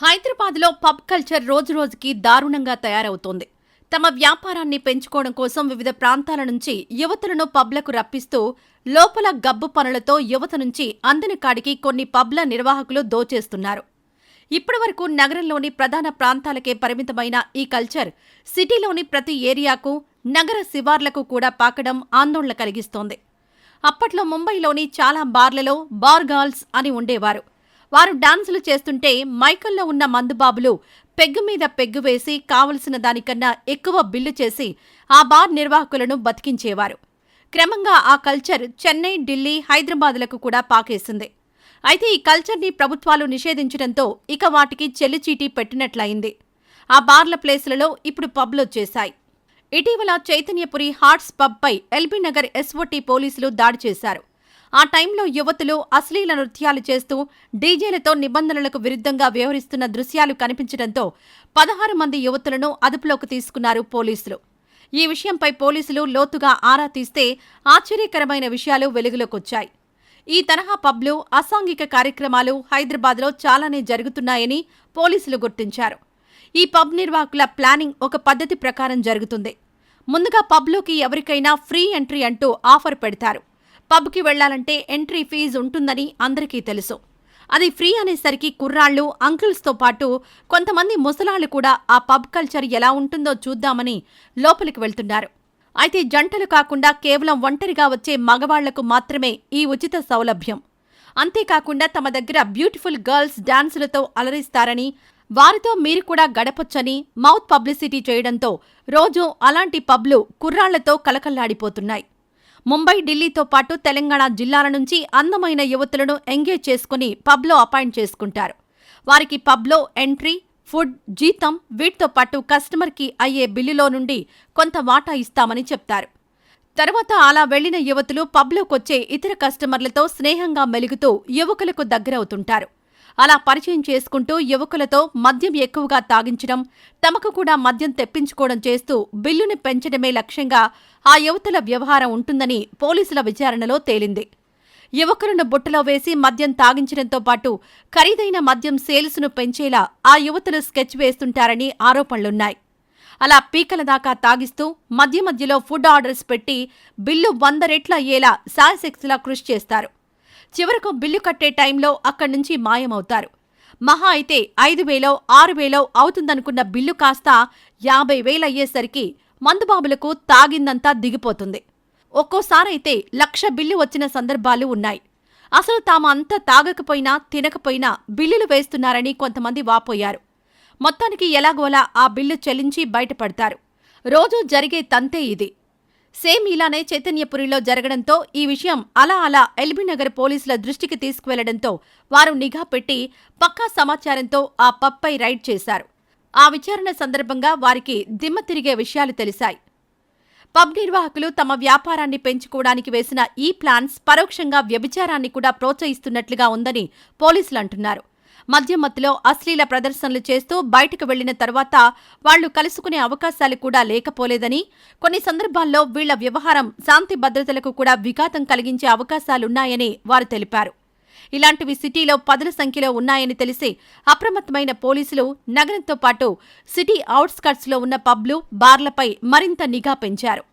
హైదరాబాద్లో pub culture రోజురోజుకి దారుణంగా తయారవుతోంది. తమ వ్యాపారాన్ని పెంచుకోవడం కోసం వివిధ ప్రాంతాల నుంచి యువతలను పబ్లకు రప్పిస్తూ లోపల గబ్బు పనులతో యువత నుంచి అందని కాడికి కొన్ని పబ్ల నిర్వాహకులు దోచేస్తున్నారు. ఇప్పటివరకు నగరంలోని ప్రధాన ప్రాంతాలకే పరిమితమైన ఈ కల్చర్ సిటీలోని ప్రతి ఏరియాకు నగర శివార్లకు కూడా పాకడం ఆందోళన కలిగిస్తోంది. అప్పట్లో ముంబైలోని చాలా బార్లలో బార్ గర్ల్స్ అని ఉండేవారు. వారు డాన్సులు చేస్తుంటే మైకల్లో ఉన్న మందుబాబులు పెగ్గు మీద పెగ్గు వేసి కావలసిన దానికన్నా ఎక్కువ బిల్లు చేసి ఆ బార్ నిర్వాహకులను బతికించేవారు. క్రమంగా ఆ కల్చర్ చెన్నై ఢిల్లీ హైదరాబాద్లకు కూడా పాకేసింది. అయితే ఈ కల్చర్ని ప్రభుత్వాలు నిషేధించడంతో ఇక వాటికి చెల్లిచీటీ పెట్టినట్లయింది. ఆ బార్ల ప్లేసులలో ఇప్పుడు పబ్లొచ్చేశాయి ఇటీవల చైతన్యపురి హార్ట్స్ పబ్పై ఎల్బీ నగర్ ఎస్ఓటీ పోలీసులు దాడి చేశారు. ఆ టైంలో యువతులు అశ్లీల నృత్యాలు చేస్తూ డీజేలతో నిబంధనలకు విరుద్ధంగా వ్యవహరిస్తున్న దృశ్యాలు కనిపించడంతో పదహారు మంది యువతులను అదుపులోకి తీసుకున్నారు పోలీసులు. ఈ విషయంపై పోలీసులు లోతుగా ఆరా తీస్తే ఆశ్చర్యకరమైన విషయాలు వెలుగులోకొచ్చాయి. ఈ తరహా పబ్లు అసాంఘిక కార్యక్రమాలు హైదరాబాద్లో చాలానే జరుగుతున్నాయని పోలీసులు గుర్తించారు. ఈ పబ్ నిర్వాహకుల ప్లానింగ్ ఒక పద్ధతి ప్రకారం జరుగుతుంది. ముందుగా పబ్లోకి ఎవరికైనా ఫ్రీ ఎంట్రీ అంటూ ఆఫర్ పెడతారు. పబ్కి వెళ్ళాలంటే ఎంట్రీ ఫీజు ఉంటుందని అందరికీ తెలుసు. అది ఫ్రీ అనేసరికి కుర్రాళ్ళు అంకుల్స్తో పాటు కొంతమంది ముసలాళ్ళు కూడా ఆ పబ్ కల్చర్ ఎలా ఉంటుందో చూద్దామని లోపలికి వెళ్తున్నారు. అయితే జంటలు కాకుండా కేవలం ఒంటరిగా వచ్చే మగవాళ్ళకు మాత్రమే ఈ ఉచిత సౌలభ్యం. అంతేకాకుండా తమ దగ్గర బ్యూటిఫుల్ గర్ల్స్ డాన్సులతో అలరిస్తారని వారితో మీరు కూడా గడపొచ్చని మౌత్ పబ్లిసిటీ చేయడంతో రోజూ అలాంటి పబ్లు కుర్రాళ్ళతో కలకల్లాడిపోతున్నాయి. ముంబై ఢిల్లీతో పాటు తెలంగాణ జిల్లాల నుంచి అందమైన యువతులను ఎంగేజ్ చేసుకుని పబ్లో అపాయింట్ చేసుకుంటారు. వారికి పబ్లో ఎంట్రీ ఫుడ్ జీతం వీటితో పాటు కస్టమర్కి అయ్యే బిల్లులో నుండి కొంత వాటా ఇస్తామని చెప్తారు. తర్వాత అలా వెళ్ళిన యువతులు పబ్లోకొచ్చే ఇతర కస్టమర్లతో స్నేహంగా మెలుగుతూ యువకులకు దగ్గరవుతుంటారు. అలా పరిచయం చేసుకుంటూ యువకులతో మద్యం ఎక్కువగా తాగించడం తమకు కూడా మద్యం తెప్పించుకోవడం చేస్తూ బిల్లుని పెంచడమే లక్ష్యంగా ఆ యువతల వ్యవహారం ఉంటుందని పోలీసుల విచారణలో తేలింది. యువకులను బుట్టలో వేసి మద్యం తాగించడంతో పాటు ఖరీదైన మద్యం సేల్స్ను పెంచేలా ఆ యువతలు స్కెచ్ వేస్తుంటారని ఆరోపణలున్నాయి. అలా పీకల దాకా తాగిస్తూ మధ్య మధ్యలో ఫుడ్ ఆర్డర్స్ పెట్టి బిల్లు వంద రెట్ల అయ్యేలా సాయసెక్స్లా కృషి చేస్తారు. చివరకు బిల్లు కట్టే టైంలో అక్కడి నుంచి మాయమవుతారు. మహా అయితే ఐదు వేలో ఆరు వేలో అవుతుందనుకున్న బిల్లు కాస్త యాభై వేలయ్యేసరికి మందుబాబులకు తాగిందంతా దిగిపోతుంది. ఒక్కోసారైతే లక్ష బిల్లు వచ్చిన సందర్భాలు ఉన్నాయి. అసలు తాము అంతా తాగకపోయినా తినకపోయినా బిల్లులు వేస్తున్నారని కొంతమంది వాపోయారు. మొత్తానికి ఎలాగోలా ఆ బిల్లు చెల్లించి బయటపడతారు. రోజూ జరిగే తంతే ఇది. సేమ్ ఇలానే చైతన్యపురిలో జరగడంతో ఈ విషయం అలా అలా ఎల్బీనగర్ పోలీసుల దృష్టికి తీసుకువెళ్ళడంతో వారు నిఘా పెట్టి పక్కా సమాచారంతో ఆ పప్పై రైడ్ చేశారు. ఆ విచారణ సందర్భంగా వారికి దిమ్మ తిరిగే విషయాలు తెలిశాయి. పబ్ నిర్వాహకులు తమ వ్యాపారాన్ని పెంచుకోవడానికి వేసిన ఈ ప్లాన్స్ పరోక్షంగా వ్యభిచారాన్ని కూడా ప్రోత్సహిస్తున్నట్లుగా ఉందని పోలీసులు అంటున్నారు. మధ్య మత్తులో అశ్లీల ప్రదర్శనలు చేస్తూ బయటకు వెళ్ళిన తర్వాత వాళ్ళు కలుసుకునే అవకాశాలు కూడా లేకపోలేదని కొన్ని సందర్భాల్లో వీళ్ళ వ్యవహారం శాంతి భద్రతలకు కూడా విఘాతం కలిగించే అవకాశాలున్నాయని వారు తెలిపారు. ఇలాంటివి సిటీలో పదుల సంఖ్యలో ఉన్నాయని తెలిసి అప్రమత్తమైన పోలీసులు నగరంతో పాటు సిటీ అవుట్స్కట్స్లో ఉన్న పబ్లు బార్లపై మరింత నిఘా పెంచారు.